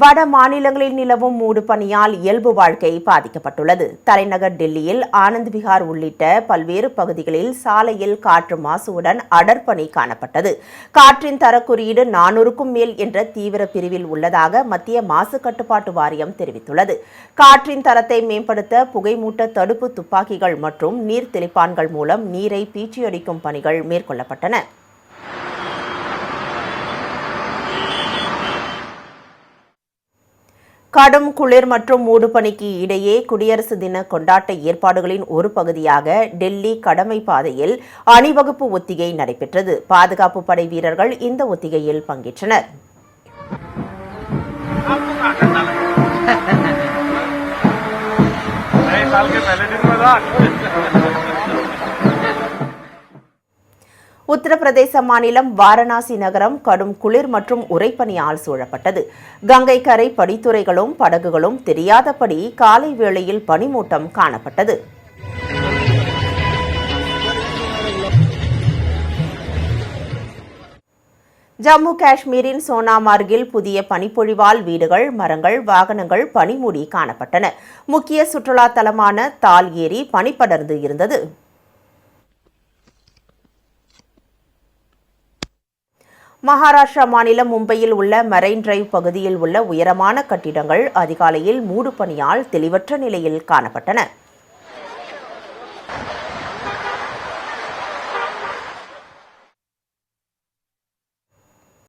வட மாநிலங்களில் நிலவும் மூடு பணியால் இயல்பு வாழ்க்கை பாதிக்கப்பட்டுள்ளது. தலைநகர் டெல்லியில் ஆனந்த் விஹார் உள்ளிட்ட பல்வேறு பகுதிகளில் சாலையில் காற்று மாசுவுடன் அடர்பணி காணப்பட்டது. காற்றின் தரக்குறியீடு நானூறுக்கும் மேல் என்ற தீவிர பிரிவில் உள்ளதாக மத்திய மாசு கட்டுப்பாட்டு வாரியம் தெரிவித்துள்ளது. காற்றின் தரத்தை மேம்படுத்த புகைமூட்ட தடுப்பு துப்பாக்கிகள் மற்றும் நீர் தெளிப்பான்கள் மூலம் நீரை பீச்சியடிக்கும் பணிகள் மேற்கொள்ளப்பட்டன. கடும் குளிர் மற்றும் மூடுபனிக்கு இடையே குடியரசு தின கொண்டாட்ட ஏற்பாடுகளின் ஒரு பகுதியாக டெல்லி கடமை பாதையில் அணிவகுப்பு ஒத்திகை நடைபெற்றது பாதுகாப்பு படை வீரர்கள் இந்த ஒத்திகையில் பங்கேற்றனர் नए साल के पहले दिन में था உத்தரப்பிரதேச மாநிலம் வாரணாசி நகரம் கடும் குளிர் மற்றும் உறைபனியால் சூழப்பட்டது. கங்கை கரை படித்துறைகளும் படகுகளும் தெரியாதபடி காலை வேளையில் பனிமூட்டம் காணப்பட்டது. ஜம்மு காஷ்மீரின் சோனாமார்கில் புதிய பனிப்பொழிவால் வீடுகள் மரங்கள் வாகனங்கள் பனிமூடி காணப்பட்டன. முக்கிய சுற்றுலா தலமான தால் ஏரி பனிப்படர்ந்து இருந்தது. மகாராஷ்டிரா மாநிலம் மும்பையில் உள்ள மரைன் டிரைவ் பகுதியில் உள்ள உயரமான கட்டிடங்கள் அதிகாலையில் மூடுபனியால் தெளிவற்ற நிலையில் காணப்பட்டன.